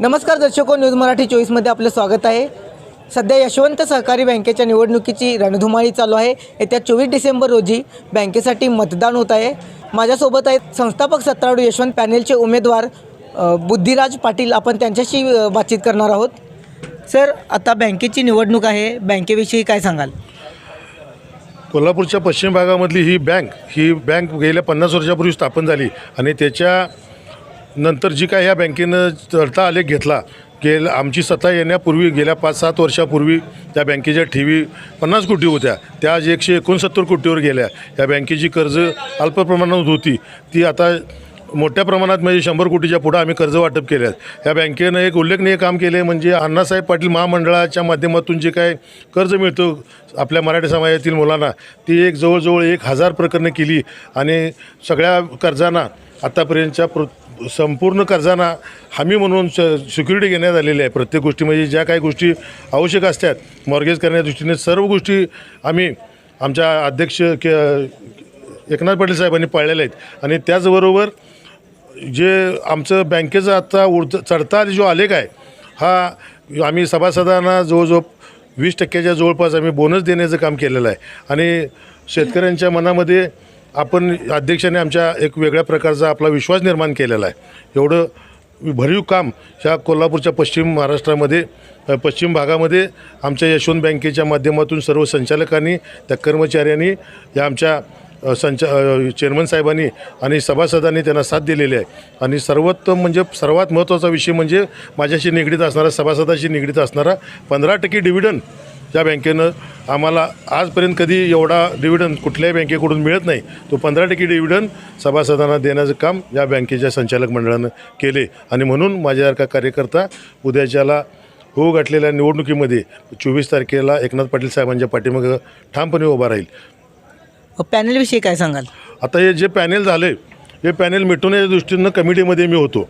नमस्कार दर्शको न्यूज मराठी चोवीसमध्ये आपलं स्वागत आहे. सध्या यशवंत सहकारी बँकेच्या निवडणुकीची रणधुमाळी चालू आहे. येत्या चोवीस डिसेंबर रोजी बँकेसाठी मतदान होत आहे. माझ्यासोबत आहेत संस्थापक सत्तारू यशवंत पॅनेलचे उमेदवार बुद्धिराज पाटील. आपण त्यांच्याशी बातचीत करणार आहोत. सर आता बँकेची निवडणूक आहे. बँकेविषयी काय सांगाल? कोल्हापूरच्या पश्चिम भागामधली ही बँक ही बँक गेल्या पन्नास वर्षापूर्वी स्थापन झाली आणि त्याच्या नंतर जी काय ह्या बँकेनं चढता आलेख घेतला गेल आमची सत्ता येण्यापूर्वी गेल्या पाच सात वर्षापूर्वी त्या बँकेच्या ठेवी पन्नास कोटी होत्या. त्या आज एकशे एकोणसत्तर कोटीवर गेल्या. या बँकेची कर्ज अल्प प्रमाणात होती. ती आता मोठ्या प्रमाणात म्हणजे शंभर कोटीच्या पुढं आम्ही कर्ज वाटप केले आहेत. या बँकेनं एक उल्लेखनीय काम केले म्हणजे अण्णासाहेब पाटील महामंडळाच्या माध्यमातून जे काय कर्ज मिळतं आपल्या मराठी समाजातील मुलांना ती एक जवळजवळ एक हजार प्रकरणं केली आणि सगळ्या कर्जांना आत्तापर्यंतच्या प्र संपूर्ण कर्जांना हमी म्हणून सिक्युरिटी घेण्यात आलेली आहे. प्रत्येक गोष्टी म्हणजे ज्या काही गोष्टी आवश्यक असतात मॉर्गेज करण्या दृष्टीने सर्व गोष्टी आम्ही आमच्या अध्यक्ष के एकनाथ पाटील साहेबांनी पाळलेल्या आहेत. आणि त्याचबरोबर जे आमचं बँकेचं आता उड चढता जो आलेख आहे हा आम्ही सभासदांना जवळजवळ वीस टक्क्याच्या जवळपास आम्ही बोनस देण्याचं काम केलेलं आहे. आणि शेतकऱ्यांच्या मनामध्ये आपण अध्यक्षाने आमच्या एक वेगळ्या प्रकारचा आपला विश्वास निर्माण केलेला आहे. एवढं भरीव काम ह्या कोल्हापूरच्या पश्चिम महाराष्ट्रामध्ये पश्चिम भागामध्ये आमच्या यशवंत बँकेच्या माध्यमातून सर्व संचालकांनी त्या कर्मचाऱ्यांनी या आमच्या संचा चेअरमन साहेबांनी आणि सभासदांनी त्यांना साथ दिलेली आहे. आणि सर्वोत्तम म्हणजे सर्वात महत्त्वाचा विषय म्हणजे माझ्याशी निगडीत असणारा सभासदाशी निगडीत असणारा पंधरा टक्के डिव्हिडंड ज्या बँकेनं आम्हाला आजपर्यंत कधी एवढा डिव्हिडंड कुठल्याही बँकेकडून मिळत नाही. तो पंधरा टक्के डिव्हिडंड सभासदांना देण्याचं काम या बँकेच्या संचालक मंडळानं केले. आणि म्हणून माझ्यासारखा कार्यकर्ता उद्याच्याला होऊ गाठलेल्या निवडणुकीमध्ये चोवीस तारखेला एकनाथ पाटील साहेबांच्या पाठीमागं ठामपणे उभा राहील. पॅनलविषयी काय सांगाल? आता हे जे पॅनेल झाले हे पॅनेल मिटवण्याच्या दृष्टीनं कमिटीमध्ये मी होतो.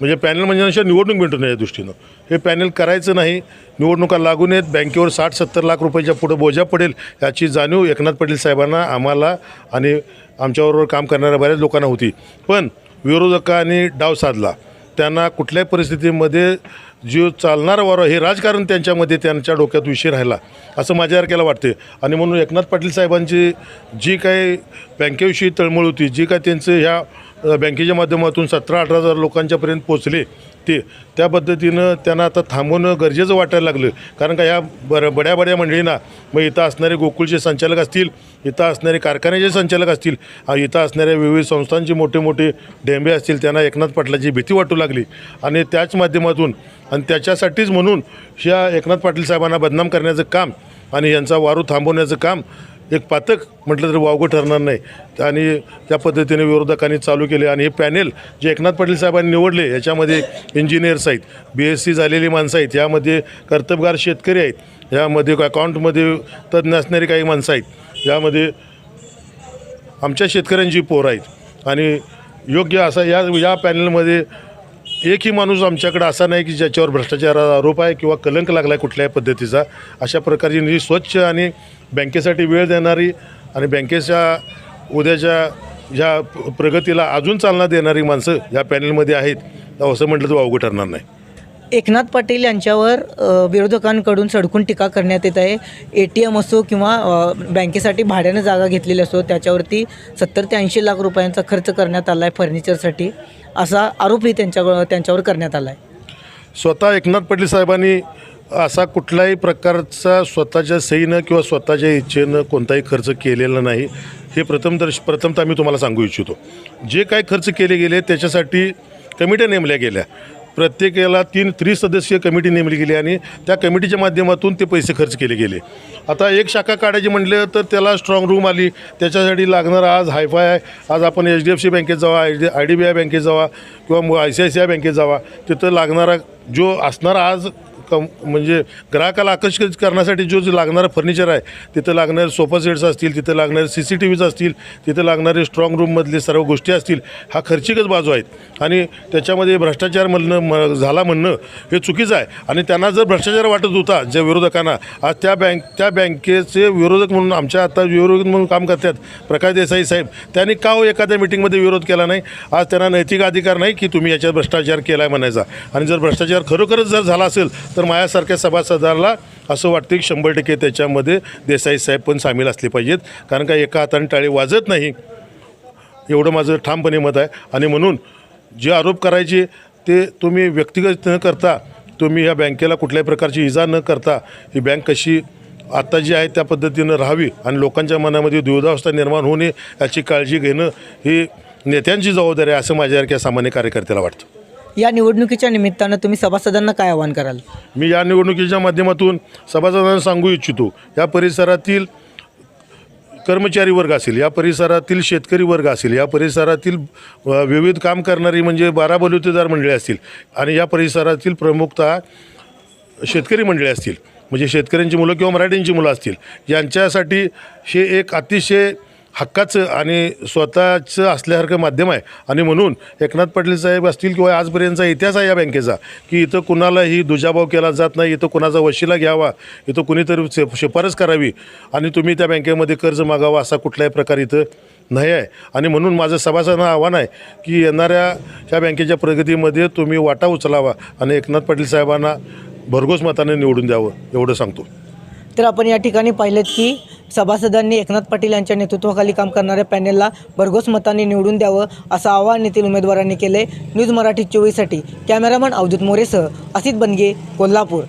म्हणजे पॅनल म्हणजे अशा निवडणूक मिटवण्याच्या दृष्टीनं. हे पॅनल करायचं नाही निवडणुका लागू नयेत बँकेवर साठ सत्तर लाख रुपयाच्या पुढं बोजा पडेल याची जाणीव एकनाथ पाटील साहेबांना आम्हाला आणि आमच्याबरोबर काम करणाऱ्या बऱ्याच लोकांना होती. पण विरोधकांनी डाव साधला. त्यांना कुठल्याही परिस्थितीमध्ये जीव चालणार वारं हे राजकारण त्यांच्यामध्ये त्यांच्या डोक्यात विषय राहिला असं माझ्यासारख्याला वाटते आणि म्हणून एकनाथ पाटील साहेबांची जी काही बँकेविषयी तळमळ होती जी काय त्यांचं ह्या बँकेच्या माध्यमातून सतरा अठरा हजार लोकांच्यापर्यंत पोचले ते त्या पद्धतीनं त्यांना आता थांबवणं गरजेचं वाटायला लागलं. कारण का ह्या बर बड्या बड्या मंडळींना मग इथं असणारे गोकुळचे संचालक असतील इथं असणारे कारखान्याचे संचालक असतील इथं असणाऱ्या विविध संस्थांचे मोठे मोठे डेंबे असतील त्यांना एकनाथ पाटलाची भीती वाटू लागली. आणि त्याच माध्यमातून आणि त्याच्यासाठीच म्हणून ह्या एकनाथ पाटील साहेबांना बदनाम करण्याचं काम आणि यांचा वारू थांबवण्याचं काम एक पातक म्हटलं तर वावगं ठरणार नाही. आणि त्या पद्धतीने विरोधकांनी चालू केले आणि हे पॅनेल जे एकनाथ पाटील साहेबांनी निवडले याच्यामध्ये इंजिनियर्स आहेत बी एस सी झालेली माणसं आहेत यामध्ये कर्तबगार शेतकरी आहेत यामध्ये अकाउंटमध्ये तज्ज्ञ असणारी काही माणसं आहेत यामध्ये आमच्या शेतकऱ्यांची पोरं आहेत. आणि योग्य असा या या पॅनलमध्ये एकही माणूस आमच्याकडे असा नाही की ज्याच्यावर भ्रष्टाचाराचा आरोप आहे किंवा कलंक लागला आहे कुठल्याही पद्धतीचा अशा प्रकारची स्वच्छ आणि बँकेसाठी वेळ देणारी आणि बँकेच्या उद्याच्या प- प्रगतीला अजून चालना देणारी माणसं या पॅनलमध्ये आहेत. असं म्हटलं तर वावगं ठरणार नाही. एकनाथ पाटील यांच्यावर विरोधकांकडून सडकून टीका करण्यात येत आहे. ए टी एम असो किंवा बँकेसाठी भाड्यानं जागा घेतलेली असो त्याच्यावरती सत्तर ते ऐंशी लाख रुपयांचा खर्च करण्यात आला आहे फर्निचरसाठी. असा आरोपही त्यांच्या त्यांच्यावर करण्यात आला आहे स्वतः एकनाथ पाटील साहेबांनी असा कुठलाही प्रकारचा स्वतःच्या सहीनं किंवा स्वतःच्या इच्छेनं कोणताही खर्च केलेला नाही. हे प्रथमदर्श प्रथमतः मी तुम्हाला सांगू इच्छितो. जे काय खर्च केले गेले त्याच्यासाठी कमिट्या नेमल्या गेल्या. प्रत्येकाला तीन त्रिसदस्यीय कमिटी नेमली गेली आणि त्या कमिटीच्या माध्यमातून ते पैसे खर्च केले गेले. आता एक शाखा काढायची म्हटलं तर त्याला स्ट्रॉंग रूम आली. त्याच्यासाठी लागणारं आज हायफाय आहे. आज आपण एच डी एफ सी बँकेत जावा I D I D B I बँकेत जावा किंवा I C I C I बँकेत जावा. तिथं लागणारा जो असणारा आज कम म्हणजे ग्राहकाला आकर्षित करण्यासाठी जो जो लागणारं फर्निचर आहे तिथं लागणारे सोफा सेट्स असतील तिथं लागणारे सी सी टी व्हीज असतील तिथं लागणारे स्ट्रॉंग रूममधले सर्व गोष्टी असतील हा खर्चिकच बाजू आहेत आणि त्याच्यामध्ये भ्रष्टाचार म्हणणं म झाला म्हणणं हे चुकीचं आहे. आणि त्यांना जर भ्रष्टाचार वाटत होता ज्या विरोधकांना आज त्या बँक त्या बँकेचे विरोधक म्हणून आमच्या आता विरोधक म्हणून काम करतात प्रकाश देसाई साहेब त्यांनी का हो एखाद्या मिटिंगमध्ये विरोध केला नाही? आज त्यांना नैतिक अधिकार नाही की तुम्ही याच्यात भ्रष्टाचार केला आहे म्हणायचा. आणि जर भ्रष्टाचार खरोखरच जर झाला असेल तर माझ्यासारख्या सभासदाला असं वाटतं की शंभर टक्के त्याच्यामध्ये देसाई साहेब पण सामील असले पाहिजेत. कारण का एका हाताने टाळी वाजत नाही. एवढं माझं ठामपणे मत आहे. आणि म्हणून जे आरोप करायचे ते तुम्ही व्यक्तिगत न करता तुम्ही ह्या बँकेला कुठल्याही प्रकारची इजा न करता ही बँक कशी आत्ता जी आहे त्या पद्धतीनं राहावी आणि लोकांच्या मनामध्ये दुविधावस्था निर्माण होणे याची काळजी घेणं ही नेत्यांची जबाबदारी आहे असं माझ्यासारख्या सामान्य कार्यकर्त्याला वाटतं. या निवडणुकीच्या निमित्तानं तुम्ही सभासदांना काय आवाहन कराल? मी या निवडणुकीच्या माध्यमातून सभासदांना सांगू इच्छितो या परिसरातील कर्मचारी वर्ग असेल या परिसरातील शेतकरी वर्ग असेल या परिसरातील विविध काम करणारी म्हणजे बारा बलुतेदार मंडळी असतील आणि या परिसरातील प्रमुखतः शेतकरी मंडळी असतील म्हणजे शेतकऱ्यांची मुलं किंवा मराठींची मुलं असतील यांच्यासाठी हे एक अतिशय हक्काचं आणि स्वतःचं असल्यासारखं माध्यम आहे. आणि म्हणून एकनाथ पाटील साहेब असतील किंवा आजपर्यंतचा इतिहास आहे या बँकेचा की इथं कुणालाही दुजाभाव केला जात नाही इथं कुणाचा वशिला घ्यावा इथं कुणीतरी शि शिफारस करावी आणि तुम्ही त्या बँकेमध्ये कर्ज मागावा असा कुठल्याही प्रकार इथं नाही आहे. आणि म्हणून माझं सभासदांना आव्हान आहे की येणाऱ्या ह्या बँकेच्या प्रगतीमध्ये तुम्ही वाटा उचलावा आणि एकनाथ पाटील साहेबांना भरघोस मताने निवडून द्यावं एवढं सांगतो. तर आपण या ठिकाणी पाहिलेत की सभासदांनी एकनाथ पाटील यांच्या नेतृत्वाखाली काम करणाऱ्या पॅनेलला भरघोस मतांनी निवडून द्यावं असं आवाहन येथील उमेदवारांनी केले न्यूज मराठी चोवीससाठी. कॅमेरामन अवधूत मोरेसह असित बनगे कोल्हापूर.